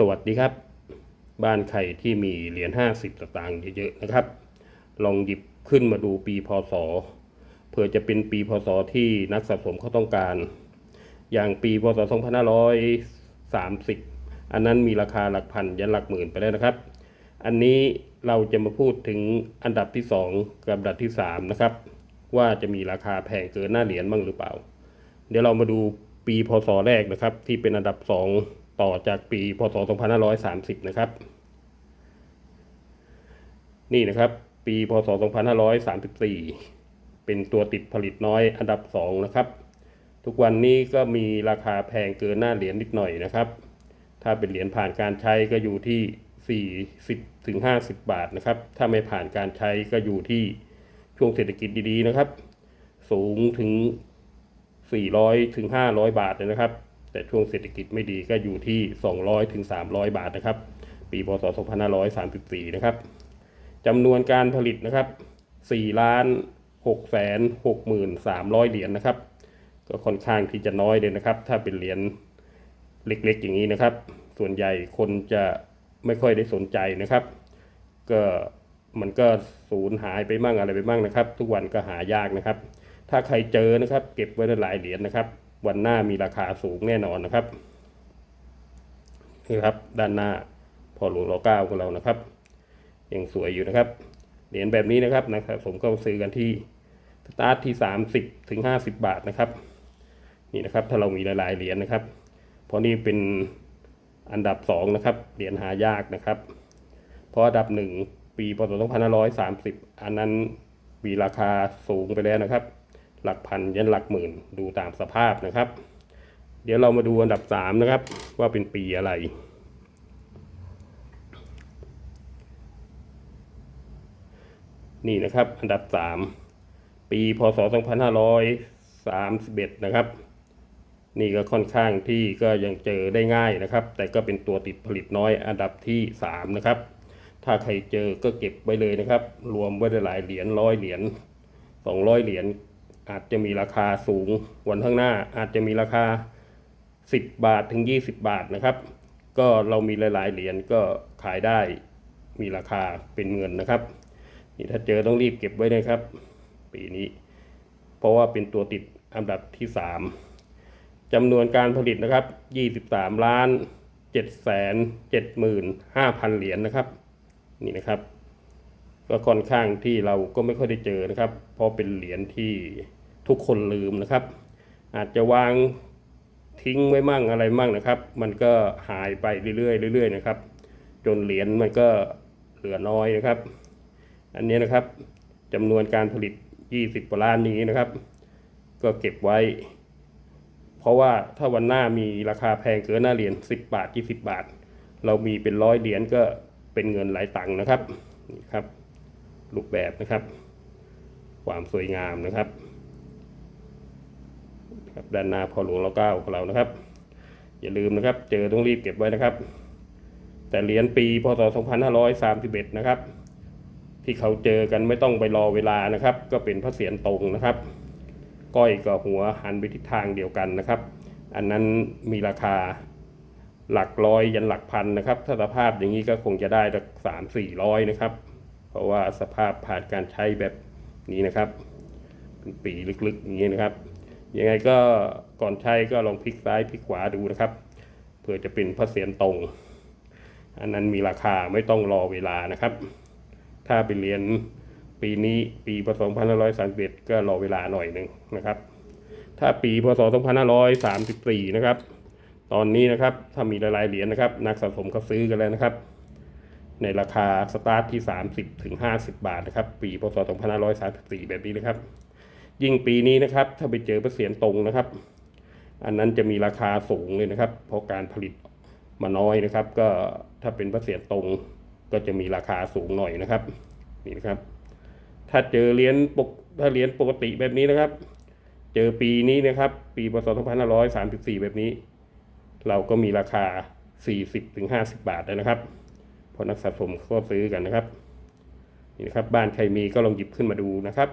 สวัสดีครับ บ้านใครที่มีเหรียญ50 สตางค์เยอะๆนะครับ ลองหยิบขึ้นมาดูปีพศเผื่อจะเป็นปีพศที่นักสะสมเขาต้องการ อย่างปีพศ 2530 อันนั้นมีราคาหลักพันยันหลักหมื่นไปแล้วนะครับ อันนี้เราจะมาพูดถึงอันดับที่ 2 กับอันดับที่ 3 นะครับ ว่าจะมีราคาแพงเกินหน้าเหรียญบ้างหรือเปล่า เดี๋ยวเรามาดูปีพศแรกนะครับ ที่เป็นอันดับ 2 ต่อจากปีพศ 2530 นะครับ นี่นะครับ ปีพศ 2534 เป็นตัวติดผลิตน้อยอันดับ 2 นะครับ ทุกวันนี้ก็มีราคาแพงเกินหน้าเหรียญนิดหน่อยนะครับ ถ้าเป็นเหรียญผ่านการใช้ก็อยู่ที่ 40ถึง50 บาทนะครับ ถ้าไม่ผ่านการใช้ก็อยู่ที่ช่วงเศรษฐกิจดีๆนะครับ สูงถึง 400ถึง500 บาทเลยนะครับ แต่ช่วงเศรษฐกิจไม่ดีก็อยู่ที่ 200ถึง300 บาทนะครับ ปีพศ2534 นะครับจำนวนการผลิตนะครับ4ล้าน6แสน6หมื่น300 เหรียญนะครับ ก็ค่อนข้างที่จะน้อยเลยนะครับ ถ้าเป็นเหรียญเล็กๆ อย่างนี้นะครับ ส่วนใหญ่คนจะไม่ค่อยได้สนใจนะครับ ก็มันก็สูญหายไปมั่งอะไรไปมั่งนะครับ ทุกวันก็หายากนะครับ ถ้าใครเจอนะครับ เก็บไว้หลายเหรียญนะครับ วันหน้ามีราคาสูงแน่นอนนะครับนี่ครับด้านหน้าพอหลวงรอเก้าของเรานะครับ ยังสวยอยู่นะครับเหรียญแบบนี้นะครับนะครับผมก็ซื้อกันที่สตาร์ทที่ 30ถึง50 บาทนะครับ นี่นะครับถ้าเรามีหลายๆเหรียญนะครับ เพราะนี่เป็นอันดับ2นะครับเหรียญหายากนะครับเพราะอันดับหนึ่งปีพศ2530 อันนั้นมีราคาสูงไปแล้วนะครับ หลักพันยันหลักหมื่นดูตามสภาพนะครับ เดี๋ยวเรามาดูอันดับ 3 นะครับ ว่าเป็นปีอะไร นี่นะครับอันดับ 3 ปีพศ 2531 นะครับ นี่ก็ค่อนข้างที่ก็ยังเจอได้ง่ายนะครับ แต่ก็เป็นตัวติดผลิตน้อยอันดับที่ 3 นะครับถ้าใครเจอก็เก็บไว้เลยนะครับ รวมไว้ได้หลายเหรียญร้อยเหรียญ200เหรียญ อาจจะมีราคาสูงวันข้างหน้า อาจจะมีราคา 10 บาทถึง 20 บาทนะครับ ก็เรามีหลายๆเหรียญก็ขายได้มีราคาเป็นเงินนะครับ นี่ถ้าเจอต้องรีบเก็บไว้นะครับ ปีนี้ เพราะว่าเป็นตัวติดอันดับที่ 3จำนวนการผลิตนะครับ 23 ล้าน7แสน7หมื่น5พันเหรียญนะครับ นี่นะครับ ก็ค่อนข้างที่เราก็ไม่ค่อยได้เจอนะครับ เพราะเป็นเหรียญที่ ทุกคนลืมนะครับ อาจจะวางทิ้งไว้มั่งอะไรมั่งนะครับ มันก็หายไปเรื่อยๆเรื่อยๆนะครับ จนเหรียญมันก็เหลือน้อยนะครับ อันนี้นะครับจำนวนการผลิต 20กว่าล้านนี้นะครับ ก็เก็บไว้ เพราะว่าถ้าวันหน้ามีราคาแพงเกินหน้าเหรียญ10 บาท 20 บาท เรามีเป็นร้อยเหรียญก็เป็นเงินหลายตังค์นะครับนี่ครับรูปแบบนะครับ ความสวยงามนะครับ ครับด้านหน้าพอหลวงเราเก้าของเรานะครับ อย่าลืมนะครับ เจอต้องรีบเก็บไว้นะครับ แต่เหรียญปีพศ 2531 นะครับ ที่เขาเจอกันไม่ต้องไปรอเวลานะครับ ก็เป็นพระเศียรตรงนะครับ ก้อยกับหัวหันไปทิศทางเดียวกันนะครับ อันนั้นมีราคาหลักร้อยยันหลักพันนะครับ ถ้าสภาพอย่างนี้ก็คงจะได้สักสามสี่ร้อยนะครับ เพราะว่าสภาพผ่านการใช้แบบนี้นะครับ เป็นปีลึกๆอย่างนี้นะครับ ยังไงก็ก่อนใช้ก็ลองพลิกซ้ายพลิกขวาดูนะครับเพื่อจะเป็นพระเศียรตรง อันนั้นมีราคาไม่ต้องรอเวลานะครับ ถ้าไปเรียนปีนี้ปีพศ2531ก็รอเวลาหน่อยหนึ่งนะครับ ถ้าปีพศ2534นะครับ ตอนนี้นะครับถ้ามีหลายๆเหรียญนะครับ นักสะสมเขาซื้อกันแล้วนะครับ ในราคาสตาร์ทที่ 30ถึง50 บาทนะครับ ปีพศ2534แบบนี้นะครับ ยิ่งปีนี้นะครับ ถ้าไปเจอประเสียนตรงนะครับ อันนั้นจะมีราคาสูงเลยนะครับ เพราะการผลิตมาน้อยนะครับ ก็ถ้าเป็นประเสียนตรงก็จะมีราคาสูงหน่อยนะครับนี่นะครับ ถ้าเจอเหรียญปกถ้าเหรียญปกติแบบนี้นะครับ เจอปีนี้นะครับ ปีพศ2534 แบบนี้ เราก็มีราคา 40ถึง50 บาทแล้วนะครับเพราะนักสะสมก็ซื้อกันนะครับนี่นะครับบ้านใครมีก็ลองหยิบขึ้นมาดูนะครับ